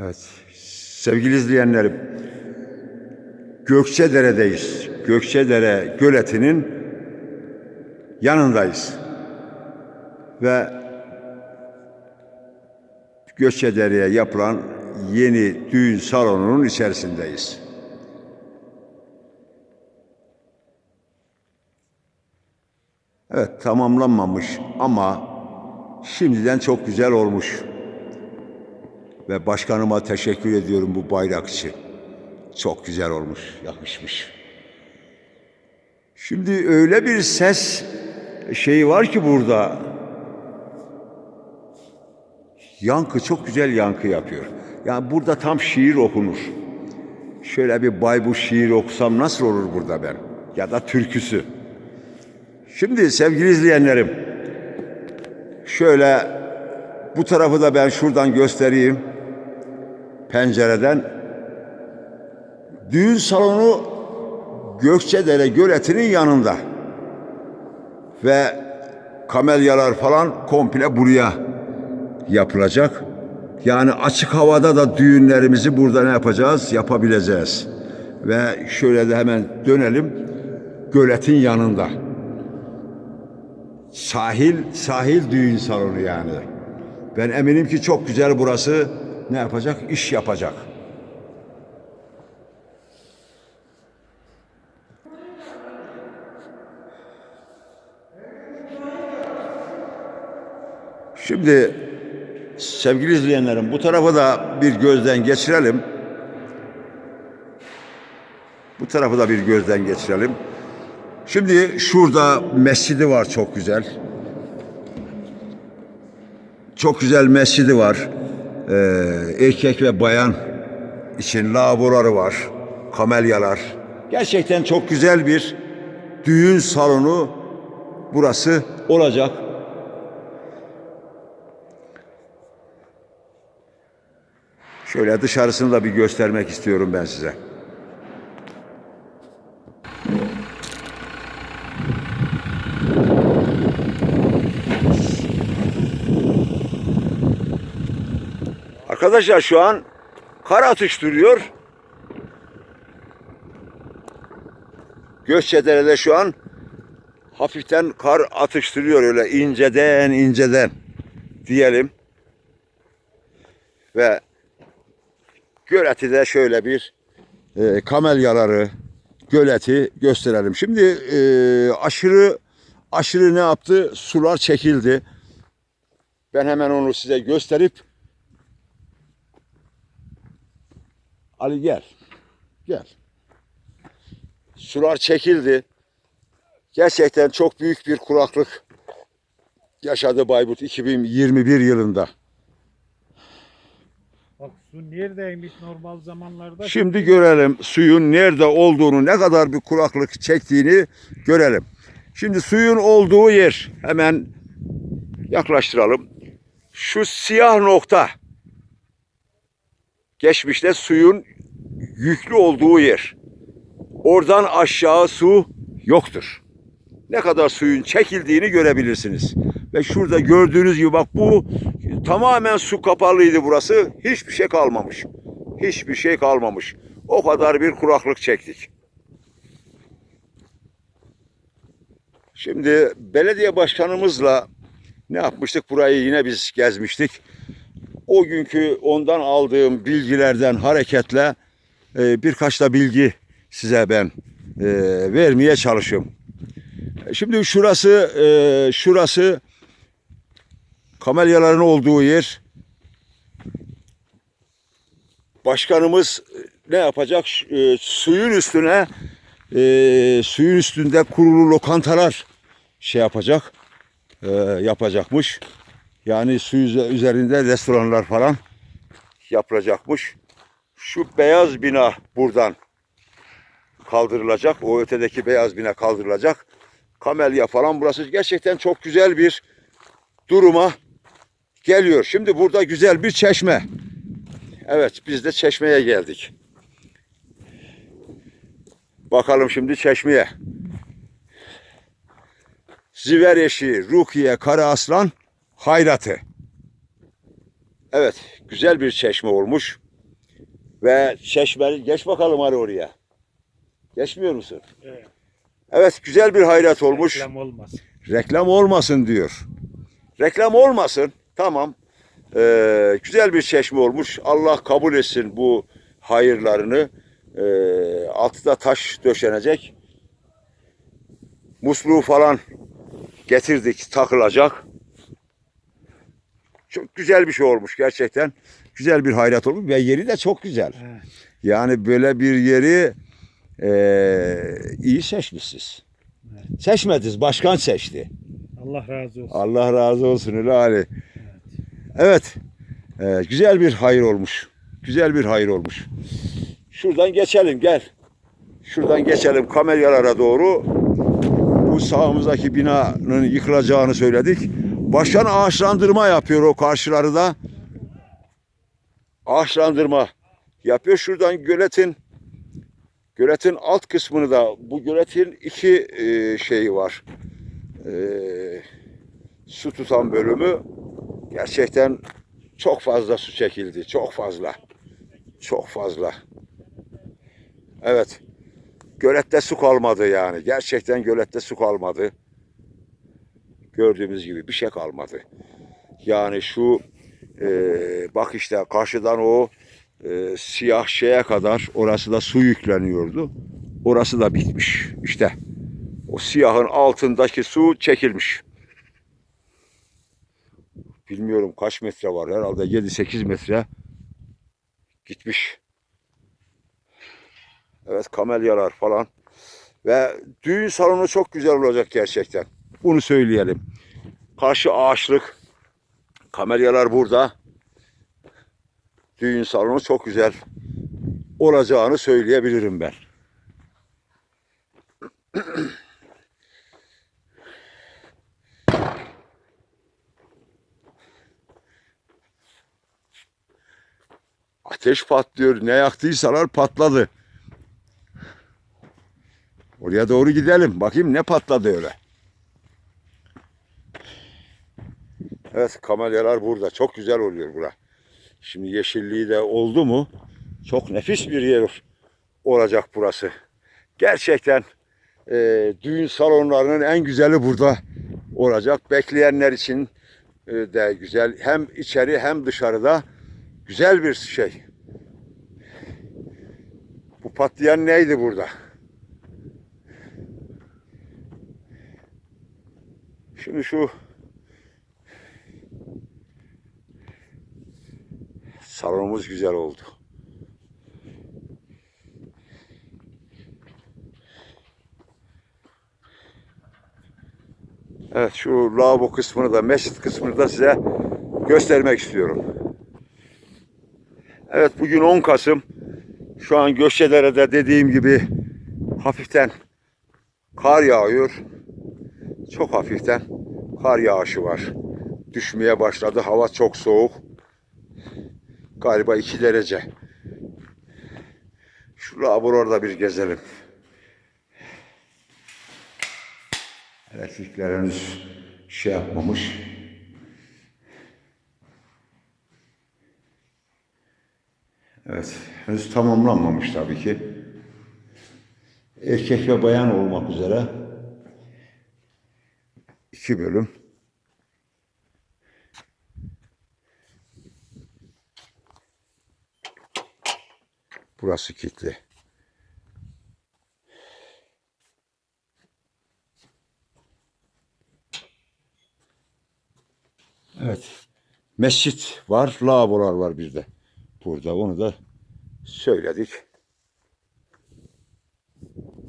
Evet. Sevgili izleyenlerim. Gökçedere'deyiz. Gökçedere göletinin yanındayız. Ve Gökçedere'ye yapılan yeni düğün salonunun içerisindeyiz. Evet tamamlanmamış ama şimdiden çok güzel olmuş. Ve başkanıma teşekkür ediyorum bu bayrak için. Çok güzel olmuş, yakışmış. Şimdi öyle bir ses şeyi var ki burada. Yankı çok güzel yankı yapıyor. Yani burada tam şiir okunur. Şöyle bir baybuş şiir okusam nasıl olur burada ben? Ya da türküsü. Şimdi sevgili izleyenlerim, şöyle bu tarafı da ben şuradan göstereyim. Pencereden. Düğün salonu Gökçedere Göleti'nin yanında. Ve kamelyalar falan komple buraya yapılacak. Yani açık havada da düğünlerimizi burada ne yapacağız? Yapabileceğiz. Ve şöyle de hemen dönelim. Göletin yanında. Sahil, sahil düğün salonu yani. Ben eminim ki çok güzel burası ne yapacak? İş yapacak. Şimdi sevgili izleyenlerim bu tarafa da bir gözden geçirelim. Bu tarafı da bir gözden geçirelim. Şimdi şurada mescidi var çok güzel. Çok güzel mescidi var. Ee, erkek ve bayan için lavaboları var. Kamelyalar. Gerçekten çok güzel bir düğün salonu burası olacak. Şöyle dışarısını da bir göstermek istiyorum ben size. Arkadaşlar şu an kar atıştırıyor. Gökçedere'de şu an hafiften kar atıştırıyor öyle inceden inceden diyelim. Ve göleti de şöyle bir e, kamelyaları göleti gösterelim. Şimdi e, aşırı aşırı ne yaptı? Sular çekildi. Ben hemen onu size gösterip Ali gel. Gel. Sular çekildi. Gerçekten çok büyük bir kuraklık yaşadı Bayburt 2021 yılında. Bak su neredeymiş normal zamanlarda? Şimdi görelim suyun nerede olduğunu, ne kadar bir kuraklık çektiğini görelim. Şimdi suyun olduğu yer hemen yaklaştıralım. Şu siyah nokta geçmişte suyun yüklü olduğu yer. Oradan aşağı su yoktur. Ne kadar suyun çekildiğini görebilirsiniz. Ve şurada gördüğünüz gibi bak bu tamamen su kapalıydı burası. Hiçbir şey kalmamış. Hiçbir şey kalmamış. O kadar bir kuraklık çektik. Şimdi belediye başkanımızla ne yapmıştık? Burayı yine biz gezmiştik. O günkü ondan aldığım bilgilerden hareketle e, birkaç da bilgi size ben e, vermeye çalışıyorum. Şimdi şurası e, şurası kamelyaların olduğu yer. Başkanımız ne yapacak? E, suyun üstüne e, suyun üstünde kurulu lokantalar şey yapacak e, yapacakmış. Yani su üze- üzerinde restoranlar falan yapılacakmış. Şu beyaz bina buradan kaldırılacak. O ötedeki beyaz bina kaldırılacak. Kamelya falan burası gerçekten çok güzel bir duruma geliyor. Şimdi burada güzel bir çeşme. Evet biz de çeşmeye geldik. Bakalım şimdi çeşmeye. Ziver eşi, Rukiye, Kara Aslan, Hayratı. Evet güzel bir çeşme olmuş. Ve çeşmeli geç bakalım hadi oraya. Geçmiyor musun? Evet. Evet güzel bir hayrat olmuş. Reklam olmaz. Reklam olmasın diyor. Reklam olmasın. Tamam. Ee, güzel bir çeşme olmuş. Allah kabul etsin bu hayırlarını. Ee, altta taş döşenecek. Musluğu falan getirdik takılacak. Çok güzel bir şey olmuş gerçekten. Güzel bir hayrat olmuş ve yeri de çok güzel. Evet. Yani böyle bir yeri eee, iyi seçmişsiniz. Seçmediniz, başkan seçti. Allah razı olsun. Allah razı olsun öyle Ali. Evet, eee, güzel bir hayır olmuş. Güzel bir hayır olmuş. Şuradan geçelim gel. Şuradan geçelim kameralara doğru. Bu sağımızdaki binanın yıkılacağını söyledik. Başkan ağaçlandırma yapıyor o karşıları da. Ağaçlandırma yapıyor. Şuradan göletin göletin alt kısmını da bu göletin iki e, şeyi var. E, su tutan bölümü gerçekten çok fazla su çekildi. Çok fazla. Çok fazla. Evet. Gölette su kalmadı yani. Gerçekten gölette su kalmadı. Gördüğümüz gibi bir şey kalmadı. Yani şu e, bak işte karşıdan o e, siyah şeye kadar orası da su yükleniyordu. Orası da bitmiş. İşte o siyahın altındaki su çekilmiş. Bilmiyorum kaç metre var. Herhalde 7-8 metre gitmiş. Evet kamelyalar falan. Ve düğün salonu çok güzel olacak gerçekten. Bunu söyleyelim. Karşı ağaçlık. Kamelyalar burada. Düğün salonu çok güzel olacağını söyleyebilirim ben. Ateş patlıyor. Ne yaktıysalar patladı. Oraya doğru gidelim. Bakayım ne patladı öyle. Evet kamelyalar burada. Çok güzel oluyor bura. Şimdi yeşilliği de oldu mu çok nefis bir yer olacak burası. Gerçekten e, düğün salonlarının en güzeli burada olacak. Bekleyenler için e, de güzel. Hem içeri hem dışarıda güzel bir şey. Bu patlayan neydi burada? Şimdi şu salonumuz güzel oldu. Evet şu lavabo kısmını da mescit kısmını da size göstermek istiyorum. Evet bugün 10 Kasım. Şu an Gökçedere'de dediğim gibi hafiften kar yağıyor. Çok hafiften kar yağışı var. Düşmeye başladı. Hava çok soğuk. Galiba 2 derece. Şu laboratuvarda bir gezelim. Elektrikler henüz şey yapmamış. Evet, henüz tamamlanmamış tabii ki. Erkek ve bayan olmak üzere iki bölüm. Burası kilitli. Evet. Mescit var, lavabolar var bir de. Burada onu da söyledik.